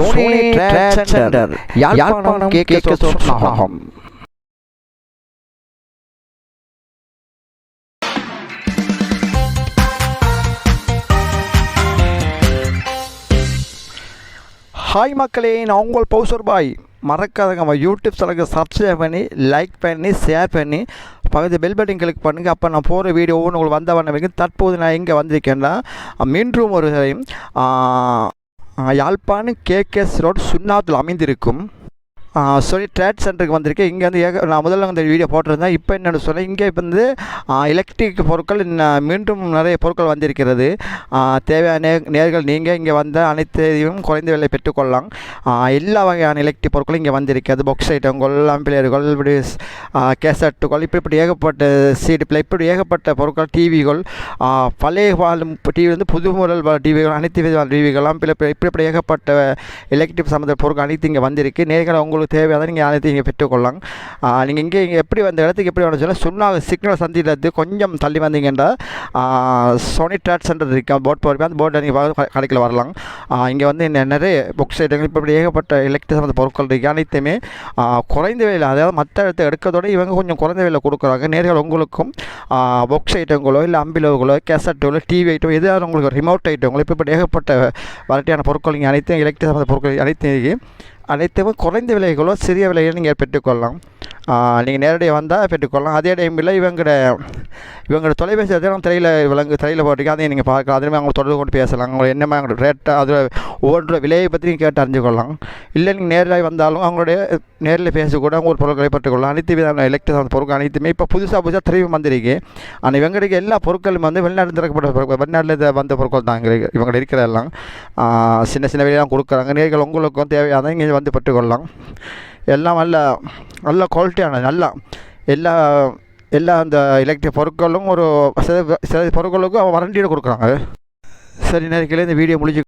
Sony trade centre. Yazhpanam K K Chunnakam hi மக்களே நான் உங்கள் பௌசர் பாய். மறக்காதங்க நம்ம யூடியூப் சேனலுக்கு சப்ஸ்கிரைப் பண்ணி லைக் பண்ணி ஷேர் பண்ணி பக்கத்து பெல் பட்டன் கிளிக் பண்ணுங்கள் அப்போ நான் போகிற வீடியோ ஒவ்வொன்று உங்களுக்கு வந்த வண்ண வைக்கும் தற்போது நான் எங்கே வந்திருக்கேன்னா மீண்டும் ஒரு யாழ்ப்பாணம் கேகேஎஸ் ரோட் சுண்ணாத்தில் அமைந்திருக்கும் சொல்லி ட்ரேட் சென்டருக்கு வந்திருக்கேன் இங்கே வந்து ஏக நான் முதல்ல வந்து வீடியோ போட்டிருந்தேன். இப்போ என்னென்னு சொன்னேன் இங்கே இப்போ வந்து எலக்ட்ரிக் பொருட்கள் மீண்டும் நிறைய பொருட்கள் வந்திருக்கிறது. தேவையான நேர்கள் நீங்கள் இங்கே வந்த அனைத்தையும் குறைந்த விலை பெற்றுக்கொள்ளலாம். எல்லா வகையான எலக்ட்ரிக் பொருட்களும் இங்கே வந்திருக்கிறது பாக்ஸ் ஐட்டங்கள் ஆம்பிளியர்கள் இப்படி கேசட்டுகள் இப்படி இப்படி ஏகப்பட்ட சீடு இப்படி ஏகப்பட்ட பொருட்கள் டிவிகள் பழைய வாழும் டிவி வந்து புது முதல் டிவிகள் அனைத்து விதமான டிவிகள் ஆம்பிளை இப்படி இப்படி ஏகப்பட்ட எலக்ட்ரிக் சம்மந்த பொருட்கள் அனைத்து இங்கே வந்திருக்கு. நேர்களை உங்களுக்கு தேவையான நீங்கள் அனைத்தையும் இங்கே பெற்றுக்கொள்ளலாம். நீங்கள் இங்கே இங்கே எப்படி வந்த இடத்துக்கு எப்படி வந்து சொன்னால் சிக்னல் சந்தியிலேருந்து கொஞ்சம் தள்ளி வந்தீங்கன்னா சோனி ட்ராட் சென்டர் இருக்கும் போட் போகிறப்ப அந்த போட்டில் நீங்கள் கடைக்கில் வரலாம். இங்கே வந்து இன்ன நிறைய புக்ஸ் ஐட்டங்கள் இப்போ இப்படி ஏகப்பட்ட எலக்ட்ரிக் சம்மந்த பொருட்கள் இருக்குது அனைத்துமே குறைந்த விலையில் அதாவது மற்ற இடத்தை எடுக்கிறதோட இவங்க கொஞ்சம் குறைந்த விலையில் கொடுக்குறாங்க. நேர்கள் உங்களுக்கும் புக்ஸ் ஐட்டங்களோ இல்லை அம்பிலோகளோ கேசட்டுகளோ டிவி ஐட்டம் எதாவது உங்களுக்கு ரிமோட் ஐட்டங்களோ இப்போ இப்படி ஏகப்பட்ட வெரைட்டியான பொருட்கள் இங்கே அனைத்தும் எலக்ட்ரிக் சம்மந்த பொருட்கள் அனைத்தும் அனைத்துமே குறைந்த விலைகளோ சிறிய விலையில் நீங்கள் பெற்றுக்கொள்ளலாம். நீங்கள் நேரடியாக வந்தால் பெற்றுக்கொள்ளலாம் அதே டைமில் இவங்களோட இவங்களோட தொலைபேசி அதெல்லாம் திரையில் விலங்கு திரையில் போட்டிருக்கேன் அதையும் நீங்கள் பார்க்கலாம். அதுலேயுமே அவங்க தொடர்பு கொண்டு பேசலாம். அவங்க என்ன மாதிரி ரேட்டாக அது ஒவ்வொரு விலையை பற்றி நீங்கள் கேட்டு அறிஞ்சுக்கொள்ளலாம் இல்லை நீங்கள் நேரில் வந்தாலும் அவங்களுடைய நேரில் பேசக்கூட அவங்க ஒரு பொருட்களை பெற்றுக்கொள்ளலாம் அனைத்து விதமான எலக்ட்ரிக் அந்த பொருட்கள் அனைத்துமே இப்போ புதுசாக புதுசாக திரையும் வந்திருக்கு. ஆனால் இவங்களுக்கு எல்லா பொருட்களும் வந்து வெளிநாடு திறக்கப்பட்ட பொருட்கள் வெளிநாட்டில் வந்த பொருட்கள் தான் இங்கே இவங்க இருக்கிற எல்லாம் சின்ன சின்ன விலையெல்லாம் கொடுக்குறாங்க. நேர்கள் உங்களுக்கும் தேவையான இங்கே வந்து பெற்றுக்கொள்ளலாம் எல்லாம் நல்ல நல்ல குவாலிட்டியான நல்லா. எல்லா எல்லா அந்த எலக்ட்ரிக் பொருட்களும் ஒரு சில சில பொருட்களுக்கும் வறண்டியோட கொடுக்குறாங்க. சரி நேரத்தில் இந்த வீடியோ முடிஞ்சு